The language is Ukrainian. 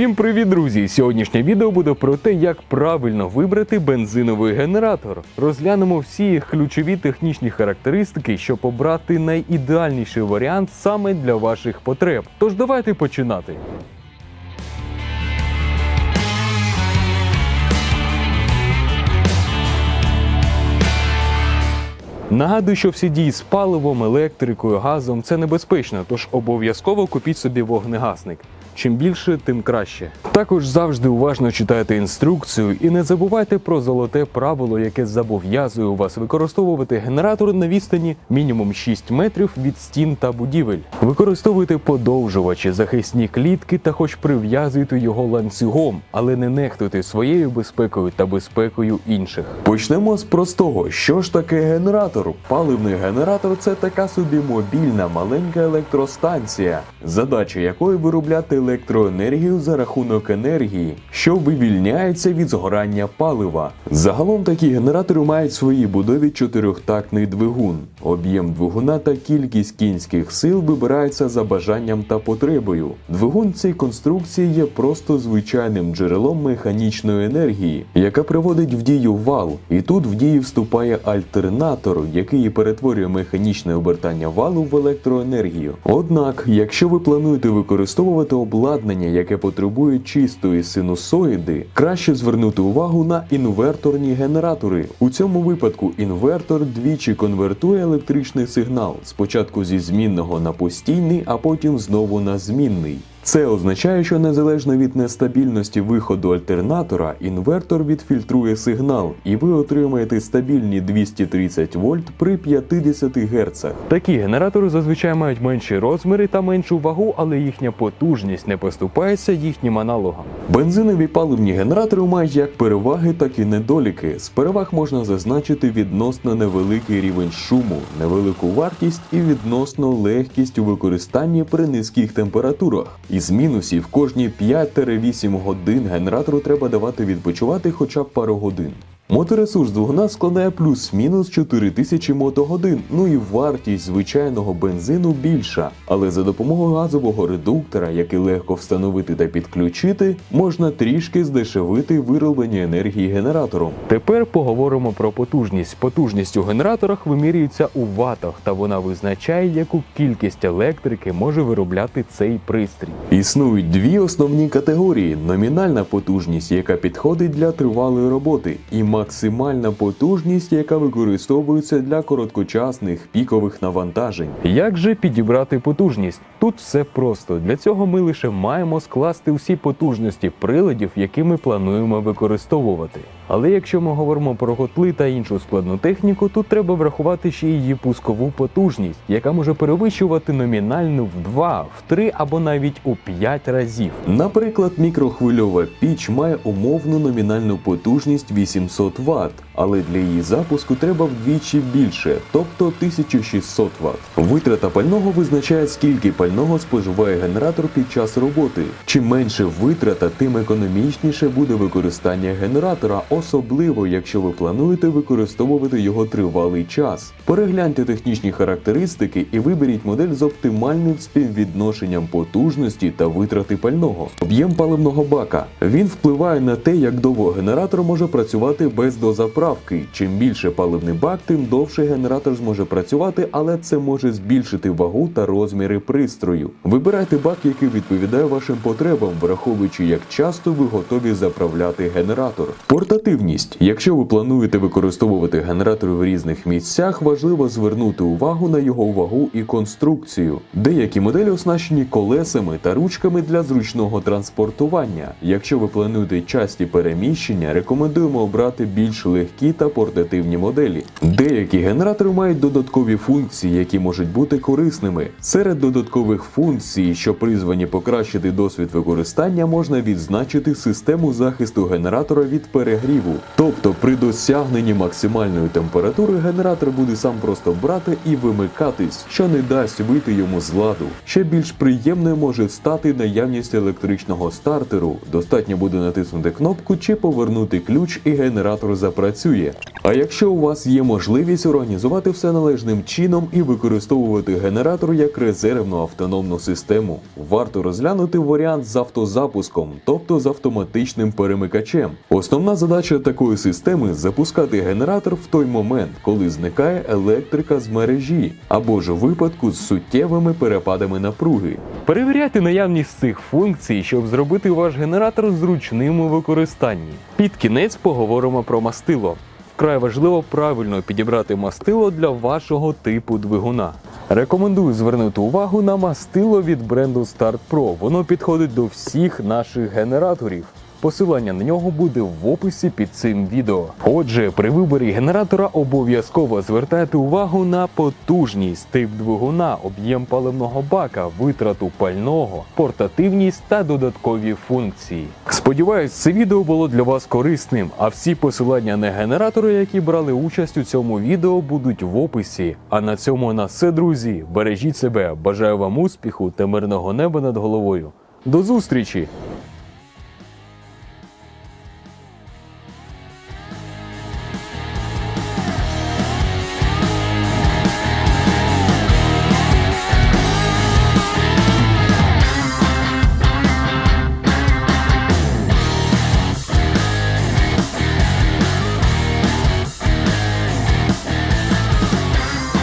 Всім привіт, друзі! Сьогоднішнє відео буде про те, як правильно вибрати бензиновий генератор. Розглянемо всі їх ключові технічні характеристики, щоб обрати найідеальніший варіант саме для ваших потреб. Тож давайте починати. Нагадую, що всі дії з паливом, електрикою, газом це небезпечно, тож обов'язково купіть собі вогнегасник. Чим більше, тим краще. Також завжди уважно читайте інструкцію і не забувайте про золоте правило, яке зобов'язує вас використовувати генератор на відстані мінімум 6 метрів від стін та будівель. Використовуйте подовжувачі, захисні клітки та хоч прив'язуйте його ланцюгом, але не нехтуйте своєю безпекою та безпекою інших. Почнемо з простого. Що ж таке генератор? Паливний генератор це така собі мобільна маленька електростанція, задача якої виробляти електроенергію за рахунок енергії, що вивільняється від згорання палива. Загалом такі генератори мають в своїй будові чотирьохтактний двигун. Об'єм двигуна та кількість кінських сил вибираються за бажанням та потребою. Двигун цій конструкції є просто звичайним джерелом механічної енергії, яка приводить в дію вал, і тут в дію вступає альтернатор, який перетворює механічне обертання валу в електроенергію. Однак, якщо ви плануєте використовувати обладнання, яке потребує чистої синусоїди, краще звернути увагу на інверторні генератори. У цьому випадку інвертор двічі конвертує електричний сигнал спочатку зі змінного на постійний, а потім знову на змінний. Це означає, що незалежно від нестабільності виходу альтернатора, інвертор відфільтрує сигнал, і ви отримаєте стабільні 230 вольт при 50 Гц. Такі генератори зазвичай мають менші розміри та меншу вагу, але їхня потужність не поступається їхнім аналогам. Бензинові паливні генератори мають як переваги, так і недоліки. З переваг можна зазначити відносно невеликий рівень шуму, невелику вартість і відносно легкість у використанні при низьких температурах. Із мінусів кожні 5-8 годин генератору треба давати відпочивати хоча б пару годин. Моторесурс двигуна складає плюс-мінус 4000 мотогодин, ну і вартість звичайного бензину більша, але за допомогою газового редуктора, який легко встановити та підключити, можна трішки здешевити вироблення енергії генератором. Тепер поговоримо про потужність. Потужність у генераторах вимірюється у ватах, та вона визначає, яку кількість електрики може виробляти цей пристрій. Існують дві основні категорії: номінальна потужність, яка підходить для тривалої роботи, і максимальна потужність, яка використовується для короткочасних пікових навантажень. Як же підібрати потужність? Тут все просто. Для цього ми лише маємо скласти всі потужності приладів, які ми плануємо використовувати. Але якщо ми говоримо про котли та іншу складну техніку, тут треба врахувати ще її пускову потужність, яка може перевищувати номінальну в 2, в 3 або навіть у 5 разів. Наприклад, мікрохвильова піч має умовну номінальну потужність 800 Вт, але для її запуску треба вдвічі більше, тобто 1600 Вт. Витрата пального визначає, скільки пального споживає генератор під час роботи. Чим менше витрата, тим економічніше буде використання генератора, особливо якщо ви плануєте використовувати його тривалий час. Перегляньте технічні характеристики і виберіть модель з оптимальним співвідношенням потужності та витрати пального. Об'єм паливного бака. Він впливає на те, як довго генератор може працювати без дозаправки. Чим більше паливний бак, тим довше генератор зможе працювати, але це може збільшити вагу та розміри пристрою. Вибирайте бак, який відповідає вашим потребам, враховуючи, як часто ви готові заправляти генератор. Портативність. Якщо ви плануєте використовувати генератор в різних місцях, важливо звернути увагу на його вагу і конструкцію. Деякі моделі оснащені колесами та ручками для зручного транспортування. Якщо ви плануєте часті переміщення, рекомендуємо обрати більш легкі та портативні моделі. Деякі генератори мають додаткові функції, які можуть бути корисними. Серед додаткових функцій, що призвані покращити досвід використання, можна відзначити систему захисту генератора від перегріву. Тобто, при досягненні максимальної температури генератор буде сам просто брати і вимикатись, що не дасть вийти йому з ладу. Ще більш приємною може стати наявність електричного стартеру. Достатньо буде натиснути кнопку чи повернути ключ, і генератор запрацює. Pizzuia. А якщо у вас є можливість організувати все належним чином і використовувати генератор як резервну автономну систему, варто розглянути варіант з автозапуском, тобто з автоматичним перемикачем. Основна задача такої системи запускати генератор в той момент, коли зникає електрика з мережі, або ж у випадку з суттєвими перепадами напруги. Перевіряйте наявність цих функцій, щоб зробити ваш генератор зручним у використанні. Під кінець поговоримо про мастило. Вкрай важливо правильно підібрати мастило для вашого типу двигуна. Рекомендую звернути увагу на мастило від бренду Start Pro. Воно підходить до всіх наших генераторів. Посилання на нього буде в описі під цим відео. Отже, при виборі генератора обов'язково звертайте увагу на потужність, тип двигуна, об'єм паливного бака, витрату пального, портативність та додаткові функції. Сподіваюсь, це відео було для вас корисним, а всі посилання на генератори, які брали участь у цьому відео, будуть в описі. А на цьому у нас все, друзі. Бережіть себе, бажаю вам успіху та мирного неба над головою. До зустрічі!